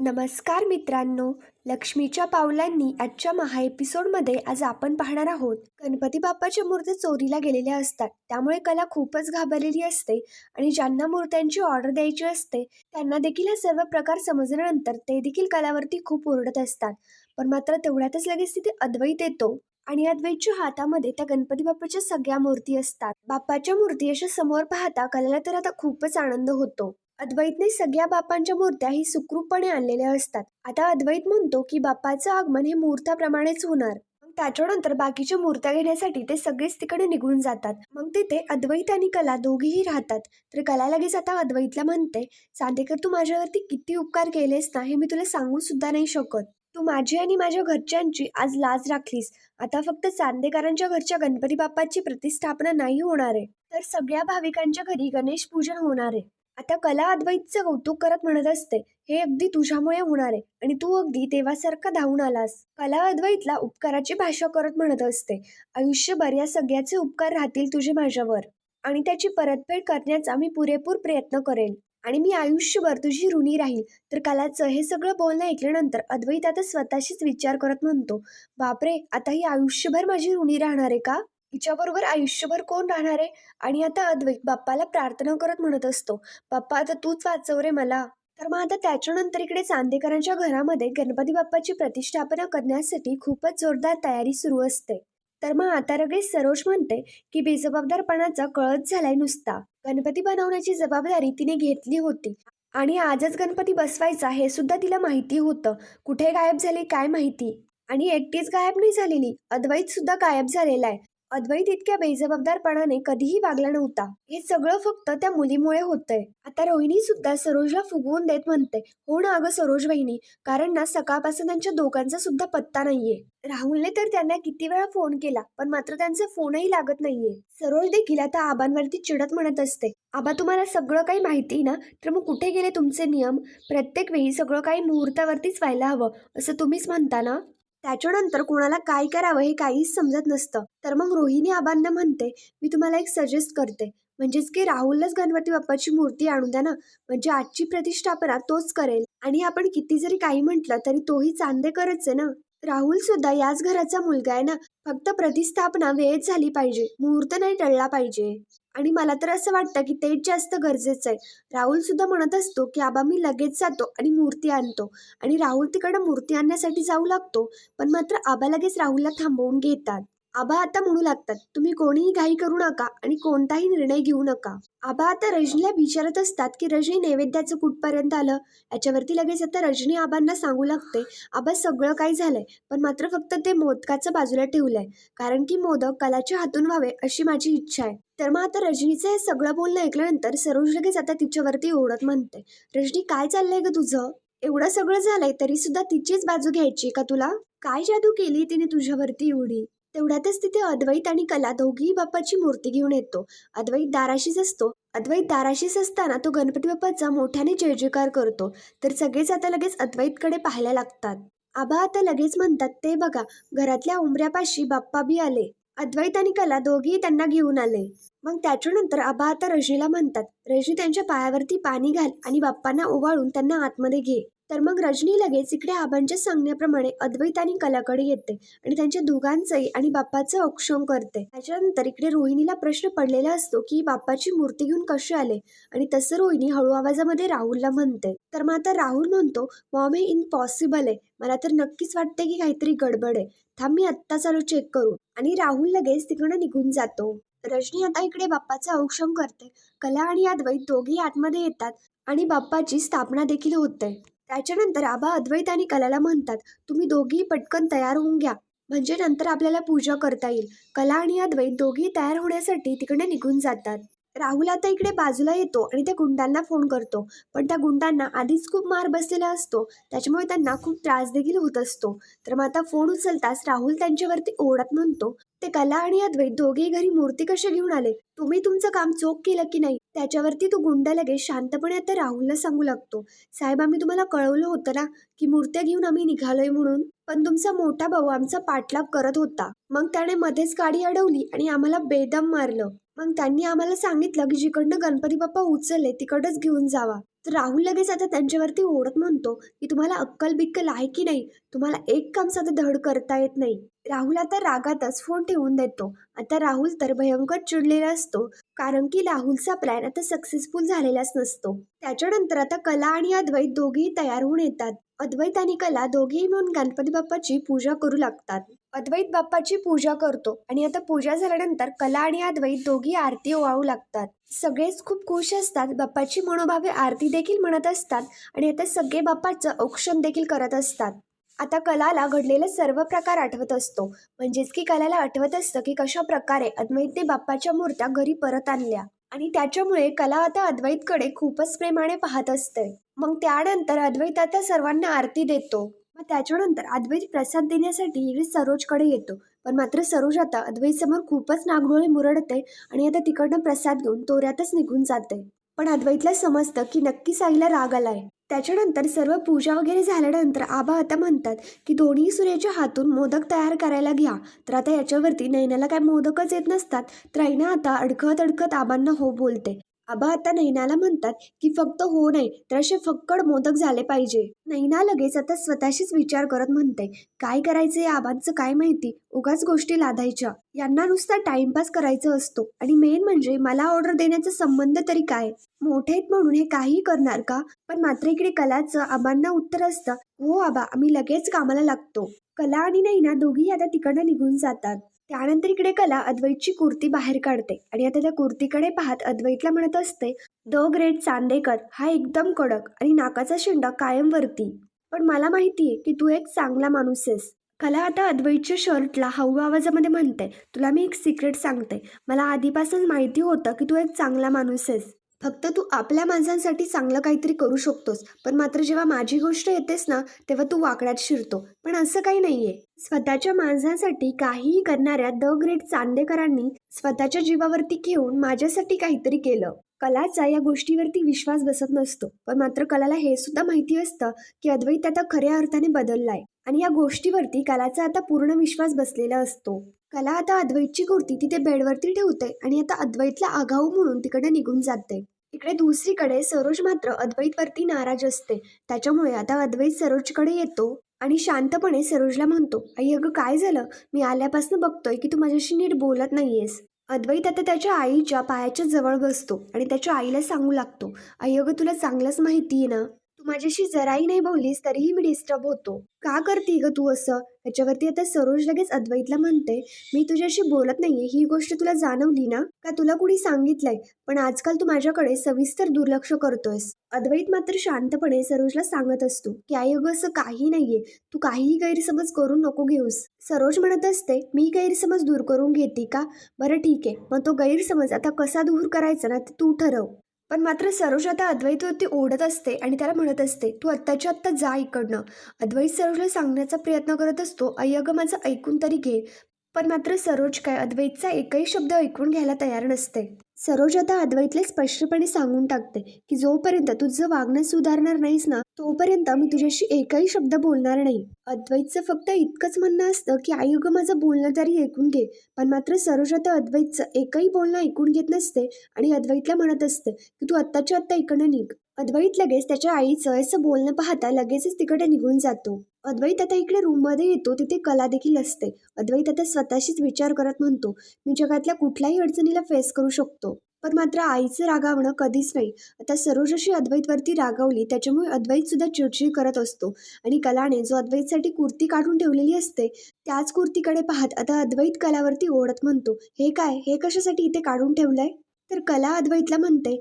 नमस्कार मित्रांनो लक्ष्मीच्या पावलांनी आजच्या महा एपिसोडमध्ये आज आपण पाहणार आहोत गणपती बाप्पाच्या मूर्ती चोरीला गेलेल्या असतात. त्यामुळे कला खूपच घाबरलेली असते आणि ज्यांना मूर्त्यांची ऑर्डर द्यायची असते त्यांना देखील हा सर्व प्रकार समजल्यानंतर ते देखील कलावरती खूप ओरडत असतात. पण मात्र तेवढ्यातच लगेच तिथे अद्वैत येतो आणि अद्वैतच्या हातामध्ये त्या गणपती बाप्पाच्या सगळ्या मूर्ती असतात. बाप्पाच्या मूर्ती अशा समोर पाहता कलाला तर आता खूपच आनंद होतो. अद्वैतने सगळ्या बाप्पांच्या मूर्त्या ही सुखरूपपणे आणलेल्या असतात. आता अद्वैत म्हणतो की बाप्पाचं आगमन हे मुहूर्ताप्रमाणेच होणार. मग त्याच्यानंतर बाकीच्या मूर्त्या घेण्यासाठी ते सगळेच तिकडे निघून जातात. मग तिथे अद्वैत आणि कला दोघीही राहतात. तर कला लगेच आता अद्वैतला म्हणते चांदेकर तू माझ्यावरती किती उपकार केलेस ना हे मी तुला सांगू सुद्धा नाही शकत. तू माझी आणि माझ्या घरच्यांची आज लाज राखलीस. आता फक्त चांदेकरांच्या घरच्या गणपती बाप्पाची प्रतिष्ठापना नाही होणार आहे. तर सगळ्या भाविकांच्या घरी गणेश पूजन होणार आहे. आता कला अद्वैतचं कौतुक करत म्हणत असते हे अगदी तुझ्यामुळे होणार आहे. आणि तू अगदी तेव्हासारखा धावून आलास. कला अद्वैतला उपकाराची भाषा करत म्हणत असते. आयुष्यभर या सगळ्याचे उपकार राहतील तुझे माझ्यावर. आणि त्याची परतफेड करण्याचा मी पुरेपूर प्रयत्न करेल. आणि मी आयुष्यभर तुझी ऋणी राहील. तर कलाचं हे सगळं बोलणं ऐकल्यानंतर अद्वैत आता स्वतःशीच विचार करत म्हणतो बापरे आता ही आयुष्यभर माझी ऋणी राहणार आहे का? हिच्याबरोबर आयुष्यभर कोण राहणार आहे? आणि आता अद्वैत बाप्पाला प्रार्थना करत म्हणत असतो बाप्पा आता तूच वाचव रे मला. तर मग आता त्याच्यानंतर इकडे चांदेकरांच्या घरामध्ये गणपती बाप्पाची प्रतिष्ठापना करण्यासाठी खूपच जोरदार तयारी सुरू असते. तर मग आता रगेश सरोज म्हणते की बेजबाबदारपणाचा कळत झालाय नुसता. गणपती बनवण्याची जबाबदारी तिने घेतली होती. आणि आजच गणपती बसवायचा हे सुद्धा तिला माहिती होतं. कुठे गायब झाले काय माहिती? आणि एकटीच गायब नाही झालेली. अद्वैत सुद्धा गायब झालेला आहे. अद्वैत इतक्या बेजबाबदारपणाने कधीही वागला नव्हता. हे सगळं फक्त त्या मुलीमुळे होतंय. आता रोहिणी सुद्धा सरोजला फुगवून देत म्हणते हो ना अगं सरोज बहिणी कारण ना सकाळपासून त्यांच्या दोघांचा सुद्धा पत्ता नाहीये. राहुलने तर त्यांना किती वेळा फोन केला पण मात्र त्यांचा फोनही लागत नाहीये. सरोज देखील आता आबांवरती चिडत म्हणत असते आबा तुम्हाला सगळं काही माहिती ना? तर मग कुठे गेले तुमचे नियम? प्रत्येक वेळी सगळं काही मुहूर्तावरतीच व्हायला हवं असं तुम्हीच म्हणता ना? त्याच्यानंतर कोणाला काय करावं हे काहीच समजत नसतं. तर मग रोहिणी आबांना म्हणते मी तुम्हाला एक सजेस्ट करते. म्हणजेच की राहुललाच गणपती बाप्पाची मूर्ती आणून द्या ना. म्हणजे आजची प्रतिष्ठापना तोच करेल. आणि आपण किती जरी काही म्हटलं तरी तोही चांदेकरच आहे ना. राहुल सुद्धा याच घराचा मुलगा आहे ना. फक्त प्रतिस्थापना वेळेत झाली पाहिजे. मुहूर्त नाही टळला पाहिजे. आणि मला तर असं वाटतं की तेच जास्त गरजेचं आहे. राहुल सुद्धा म्हणत असतो की आबा मी लगेच जातो आणि मूर्ती आणतो. आणि राहुल तिकडं मूर्ती आणण्यासाठी जाऊ लागतो पण मात्र आबा लगेच राहुलला थांबवून घेतात. आबा आता म्हणू लागतात तुम्ही कोणीही घाई करू नका आणि कोणताही निर्णय घेऊ नका. आबा आता रजनीला विचारत असतात की रजनी नैवेद्याचं कुठपर्यंत आलं? याच्यावरती लगेच आता रजनी आबांना सांगू लागते आबा सगळं काही झालंय पण मात्र फक्त ते मोदकाचं बाजूला ठेवलंय. कारण की मोदक कलाच्या हातून व्हावे अशी माझी इच्छा आहे. तर मग आता रजनीचं हे सगळं बोलणं ऐकल्यानंतर सरोज लगेच आता तिच्यावरती ओढत म्हणते रजनी काय चाललंय ग तुझं? एवढं सगळं झालंय तरी सुद्धा तिचीच बाजू घ्यायची का तुला? काय जादू केली तिने तुझ्यावरती एवढी? तेवढ्यातच तिथे अद्वैत आणि कला दोघीही बाप्पाची मूर्ती घेऊन येतो. अद्वैत दाराशीच असतो. अद्वैत दाराशीच असताना तो गणपती बाप्पाचा मोठ्याने जय जयकार करतो. तर सगळेच आता लगेच अद्वैतकडे पाहायला लागतात. आबा आता लगेच म्हणतात ते बघा घरातल्या उंबऱ्यापाशी बाप्पा बी आले. अद्वैत आणि कला दोघेही त्यांना घेऊन आले. मग त्याच्यानंतर आबा आता रजनीला म्हणतात. रजनी त्यांच्या पायावरती पाणी घाल आणि बाप्पांना ओवाळून त्यांना आतमध्ये घे. तर मग रजनी लगेच इकडे आबांच्या सांगण्याप्रमाणे अद्वैत आणि कलाकडे येते आणि त्यांच्या दोघांचंही आणि बाप्पाचं औक्षम करते. त्याच्यानंतर इकडे रोहिणीला प्रश्न पडलेला असतो की बाप्पाची मूर्ती घेऊन कसे आले? आणि तसं रोहिणी हळू आवाजामध्ये राहुलला म्हणते. तर मग आता राहुल म्हणतो मॉम हे इम्पॉसिबल आहे. मला तर नक्कीच वाटते की काहीतरी गडबड आहे. थांब मी आत्ता चालू चेक करू आणि राहुल लगेच तिकडं निघून जातो. रजनी आता इकडे बाप्पाचं औक्षण करते. कला आणि अद्वैत दोघेही आतमध्ये येतात आणि बाप्पाची स्थापना देखील होते. त्याच्यानंतर आबा अद्वैत आणि कलाला म्हणतात तुम्ही दोघेही पटकन तयार होऊन घ्या. म्हणजे नंतर आपल्याला पूजा करता येईल. कला आणि अद्वैत दोघेही तयार होण्यासाठी तिकडे निघून जातात. राहुल आता इकडे बाजूला येतो आणि त्या गुंडांना फोन करतो. पण त्या गुंडांना आधीच खूप मार बसलेला असतो. त्याच्यामुळे त्यांना खूप त्रास देखील होत असतो. तर मग आता फोन उचलताच राहुल त्यांच्यावरती ओढत म्हणतो ते कला आणि अद्वैत दोघेही घरी मूर्ती कसे घेऊन आले? तुम्ही तुमचं काम चोख केलं की नाही? त्याच्यावरती तो गुंड लगेच शांतपणे आता राहुलला सांगू लागतो साहेब आम्ही तुम्हाला कळवलं होतं ना की मूर्त्या घेऊन आम्ही निघालोय म्हणून? पण तुमचा मोठा भाऊ आमचा पाठलाग करत होता. मग त्याने मध्येच गाडी अडवली आणि आम्हाला बेदम मारलं. मग त्यांनी आम्हाला सांगितलं की जिकडनं गणपती बाप्पा उचलले तिकडच घेऊन जावा. तर राहुल लगेच आता त्यांच्यावरती ओढत म्हणतो की तुम्हाला अक्कल बिक्कल आहे की नाही? तुम्हाला एक काम साधं धड करता येत नाही. राहुल आता रागातच फोन ठेवून देतो. आता राहुल तर भयंकर चिडलेला असतो कारण की राहुलचा प्लॅन आता सक्सेसफुल झालेलाच नसतो. त्याच्यानंतर आता कला आणि अद्वैत दोघेही तयार होऊन येतात. अद्वैत आणि कला दोघेही मिळून गणपती बाप्पाची पूजा करू लागतात. अद्वैत बाप्पाची पूजा करतो आणि आता पूजा झाल्यानंतर कला आणि अद्वैत दोघी आरती ओवाळू लागतात. सगळेच खूप खुश असतात बाप्पाची मनोभावे आरती देखील म्हणत असतात आणि आता सगळे बाप्पाचं औक्षण देखील करत असतात. आता कलाला घडलेले सर्व प्रकार आठवत असतो. म्हणजेच की कलाला आठवत असतं की कशा प्रकारे अद्वैतने बाप्पाच्या मूर्त्या घरी परत आणल्या. आणि त्याच्यामुळे कला आता अद्वैतकडे खूपच प्रेमाने पाहत असते. मग त्यानंतर अद्वैत आता सर्वांना आरती देतो. मग त्याच्यानंतर अद्वैत प्रसाद देण्यासाठी सरोजकडे येतो. पण मात्र सरोज आता अद्वैत समोर खूपच नागडोळे मुरडते आणि आता तिकडनं प्रसाद घेऊन तोऱ्यातच निघून जाते. पण अद्वैतला समजतं की नक्कीच आईला राग आलाय. त्याच्यानंतर सर्व पूजा वगैरे झाल्यानंतर आबा आता म्हणतात की दोन्ही सूर्याच्या हातून मोदक तयार करायला घ्या. तर आता याच्यावरती नैनाला काय मोदकच येत नसतात. तर आईना आता अडकत अडकत आबांना हो बोलते. आबा आता नैनाला म्हणतात की फक्त हो नाही तर असे फक्कड मोदक झाले पाहिजे. नैना लगेच आता स्वतःशीच विचार करत म्हणते काय करायचं या आबांचं काय माहिती? उगाच गोष्टी लादायच्या. यांना नुसता टाइमपास करायचा असतो. आणि मेन म्हणजे मला ऑर्डर देण्याचा संबंध तरी काय? मोठे आहेत म्हणून हे काही करणार का? पण मात्र इकडे कलाचं आबांना उत्तर असतं हो आबा आम्ही लगेच कामाला लागतो. कला आणि नैना दोघी आता तिकडनं निघून जातात. त्यानंतर इकडे कला अद्वैतची कुर्ती बाहेर काढते आणि आता त्या कुर्तीकडे पाहत अद्वैतला म्हणत असते द ग्रेट चांदेकर हा एकदम कडक आणि नाकाचा शेंडा कायम वरती. पण मला माहितीये की तू एक चांगला माणूस आहेस. कला आता अद्वैतच्या शर्टला हळू आवाजामध्ये म्हणते तुला मी एक सिक्रेट सांगते. मला आधीपासून माहिती होतं की तू एक चांगला माणूस आहेस. फक्त तू आपल्या माणसांसाठी चांगलं काहीतरी करू शकतोस. पण मात्र जेव्हा माझी गोष्ट येतेस ना तेव्हा तू वाकड्यात शिरतो. पण असं काही नाहीये. स्वतःच्या माणसांसाठी काहीही करणाऱ्या द ग्रेट चांदेकरांनी स्वतःच्या जीवावरती घेऊन माझ्यासाठी काहीतरी केलं. कलाचा या गोष्टीवरती विश्वास बसत नसतो. पण मात्र कलाला हे सुद्धा माहिती असतं की अद्वैत आता खऱ्या अर्थाने बदललाय. आणि या गोष्टीवरती कलाचा आता पूर्ण विश्वास बसलेला असतो. कला आता अद्वैतची कुर्ती तिथे बेडवरती ठेवते आणि आता अद्वैतला आगाऊ म्हणून तिकडे निघून जाते. इकडे दुसरीकडे सरोज मात्र अद्वैतवरती नाराज असते. त्याच्यामुळे आता अद्वैत सरोजकडे येतो आणि शांतपणे सरोजला म्हणतो आई अगं काय झालं? मी आल्यापासून बघतोय की तू माझ्याशी नीट बोलत नाहीयेस. अद्वैत आता त्याच्या आईच्या पायाच्या जवळ बसतो आणि त्याच्या आईला सांगू लागतो आई अगं तुला चांगलंच माहिती आहे ना? तू माझ्याशी जराही नाही बोललीस तरीही मी डिस्टर्ब होतो. का करते ग तू असं? याच्यावरती आता सरोज लगेच अद्वैतला म्हणते मी तुझ्याशी बोलत नाहीये ही गोष्ट तुला जाणवली ना? का तुला कुणी सांगितलंय? पण आजकाल तू माझ्याकडे सविस्तर दुर्लक्ष करतोयस. अद्वैत मात्र शांतपणे सरोजला सांगत असतो की आई अगं असं काही नाहीये. तू काहीही गैरसमज करून नको घेऊस. सरोज म्हणत असते मी गैरसमज दूर करून घेते का? बरं ठीक आहे. मग तो गैरसमज आता कसा दूर करायचा ना ते तू ठरव. पण मात्र सरोज आता अद्वैतवरती ओढत असते आणि त्याला म्हणत असते तू आत्ताच्या आत्ता जा इकडनं. अद्वैत सरोजला सांगण्याचा प्रयत्न करत असतो अय्यग माझं ऐकून तरी घे. पण मात्र सरोज काय अद्वैतचा एकही शब्द ऐकून घ्यायला तयार नसते. सरोज आता अद्वैतला स्पष्टपणे सांगून टाकते की जोपर्यंत तुझं वागणं सुधारणार नाहीस ना तोपर्यंत मी तुझ्याशी एकही शब्द बोलणार नाही. अद्वैतचं फक्त इतकंच म्हणणं असतं की आई अगं माझं बोलणं तरी ऐकून घे. पण मात्र सरोज तर अद्वैतचं एकही बोलणं ऐकून घेत नसते आणि अद्वैतला म्हणत असते की तू आत्ताच्या आत्ता इकडनं निघ. अद्वैत लगेच त्याच्या आईचं असं बोलणं पाहता लगेचच तिकडे निघून जातो. अद्वैत आता इकडे रूममध्ये येतो तिथे कला देखील असते. अद्वैत आता स्वतःशीच विचार करत म्हणतो मी जगातल्या कुठल्याही अडचणीला फेस करू शकतो. पण मात्र आईचं रागावणं कधीच नाही. आता सरोजशी अद्वैतवरती रागावली त्याच्यामुळे अद्वैत सुद्धा चिडचिड करत असतो. आणि कलाने जो अद्वैतसाठी कुर्ती काढून ठेवलेली असते त्याच कुर्तीकडे पाहत आता अद्वैत कलावरती ओढत म्हणतो हे काय? हे कशासाठी इथे काढून ठेवलंय? तर कला अद्वैतला म्हणते.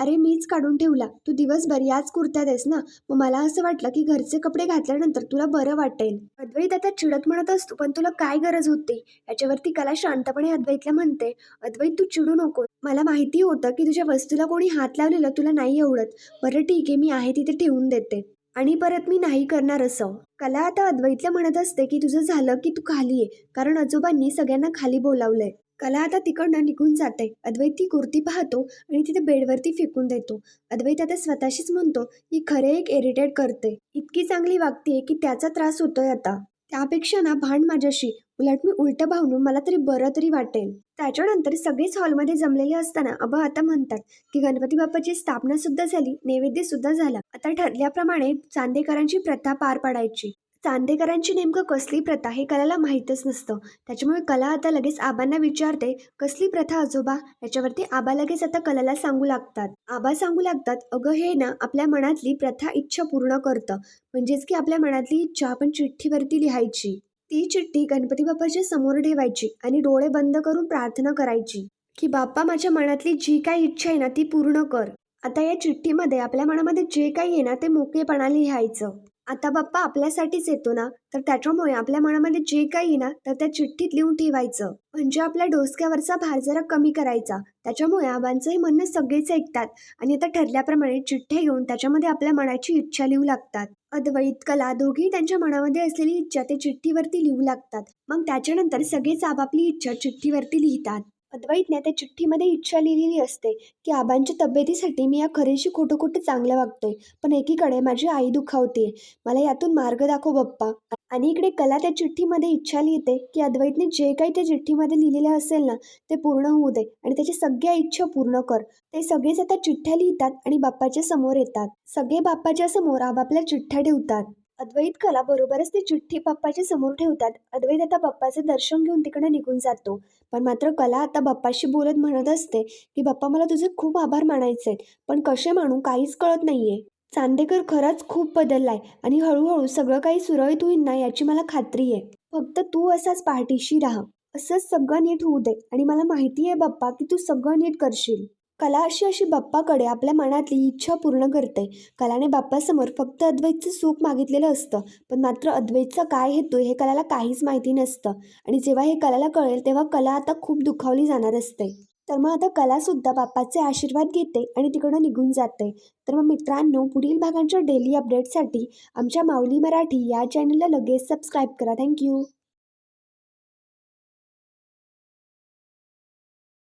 अरे मीच काढून ठेवला. तू दिवसभर याच कुर्त्या देस ना? मग मला असं वाटलं की घरचे कपडे घातल्यानंतर तुला बरं वाटेल. अद्वैत आता चिडत म्हणत असतो पण तुला काय गरज होती? याच्यावरती कला शांतपणे अद्वैतला म्हणते. अद्वैत तू चिडू नको. मला माहिती होतं की तुझ्या वस्तूला कोणी हात लावलेलं तुला नाही आवडत बरं ठीक आहे मी आहे तिथे ठेवून देते. आणि परत मी नाही करणार असं. कला आता अद्वैतला म्हणत असते की तुझं झालं की तू खाली आहे कारण आजोबांनी सगळ्यांना खाली बोलावलंय. कला आता तिकडनं निघून जाते. अद्वैत ती कुर्ती पाहतो आणि तिथे बेडवरती फेकून देतो. अद्वैत आता स्वतःशीच म्हणतो की खरे एक इरिटेट करते. इतकी चांगली वागते की त्याचा त्रास होतोय आता. त्यापेक्षा ना भांड माझ्याशी. उलट मी उलटं भावून मला तरी बरं तरी वाटेल. त्याच्यानंतर सगळेच हॉलमध्ये जमलेले असताना अबा आता म्हणतात की गणपती बाप्पाची स्थापना सुद्धा झाली नैवेद्य सुद्धा झाला. आता ठरल्याप्रमाणे चांदेकरांची प्रथा पार पाडायची. चांदेकरांची नेमकं कसली प्रथा हे कलाला माहीतच नसतं. त्याच्यामुळे कला आता लगेच आबांना विचारते कसली प्रथा आजोबा? याच्यावरती आबा लगेच आता कलाला सांगू लागतात. आबा सांगू लागतात अगं हे ना आपल्या मनातली प्रथा इच्छा पूर्ण करतं. म्हणजेच की आपल्या मनातली इच्छा आपण चिठ्ठीवरती लिहायची. ती चिठ्ठी गणपती बाप्पाच्या समोर ठेवायची आणि डोळे बंद करून प्रार्थना करायची. की बाप्पा माझ्या मनातली जी काही इच्छा आहे ना ती पूर्ण कर. आता या चिठ्ठीमध्ये आपल्या मनामध्ये जे काही आहे ना ते मोकळेपणाने लिहायचं. आता बाप्पा आपल्यासाठीच येतो ना? तर त्याच्यामुळे आपल्या मनामध्ये जे काही आहे ना तर त्या चिठ्ठीत लिहून ठेवायचं. म्हणजे आपल्या डोसक्यावरचा भार जरा कमी करायचा. त्याच्यामुळे आबांचंही म्हणणं सगळेच ऐकतात. आणि आता ठरल्याप्रमाणे चिठ्ठ्या घेऊन त्याच्यामध्ये आपल्या मनाची इच्छा लिहू लागतात. अद्वैत कला दोघेही त्यांच्या मनामध्ये असलेली इच्छा ते चिठ्ठीवरती लिहू लागतात. मग त्याच्यानंतर सगळेच आपापली इच्छा चिठ्ठीवरती लिहितात. अद्वैतने त्या चिठ्ठीमध्ये इच्छा लिहिलेली असते की आबांच्या तब्येतीसाठी मी या खरेशी खोटं खोटं चांगलं वागतोय पण एकीकडे माझी आई दुखावते मला यातून मार्ग दाखव बाप्पा. आणि इकडे कला त्या चिठ्ठीमध्ये इच्छा लिहिते की अद्वैतने जे काही त्या चिठ्ठीमध्ये लिहिलेलं असेल ना ते पूर्ण होऊ दे आणि त्याची सगळ्या इच्छा पूर्ण कर. ते सगळेच आता चिठ्ठ्या लिहितात आणि बाप्पाच्या समोर येतात. सगळे बाप्पाच्या समोर आपापल्या चिठ्ठ्या ठेवतात. अद्वैत कला बरोबरच ती चिठ्ठी बाप्पाच्या समोर ठेवतात. अद्वैत आता बाप्पाचं दर्शन घेऊन तिकडे निघून जातो. पण मात्र कला आता बाप्पाशी बोलत म्हणत असते की बाप्पा मला तुझे खूप आभार मानायचे पण कसे मानू काहीच कळत नाहीये. चांदेकर खरंच खूप बदललाय आणि हळूहळू सगळं काही सुरळीत होईल ना याची मला खात्री आहे. फक्त तू असाच पाठीशी राहा. असंच सगळं नीट होऊ दे आणि मला माहिती आहे बाप्पा की तू सगळं नीट करशील. कला अशी अशी बाप्पाकडे आपल्या मनातली इच्छा पूर्ण करते. कलाने बाप्पासमोर फक्त अद्वैतचं सुख मागितलेलं असतं. पण मात्र अद्वैतचा काय हेतू हे कलाला काहीच माहिती नसतं. आणि जेव्हा हे कलाला कळेल तेव्हा कला आता खूप दुखावली जाणार असते. तर मग आता कलासुद्धा बाप्पाचे आशीर्वाद घेते आणि तिकडं निघून जाते. तर मग मित्रांनो पुढील भागांच्या डेली अपडेटसाठी आमच्या माऊली मराठी या चॅनलला लगेच सबस्क्राईब करा. थँक्यू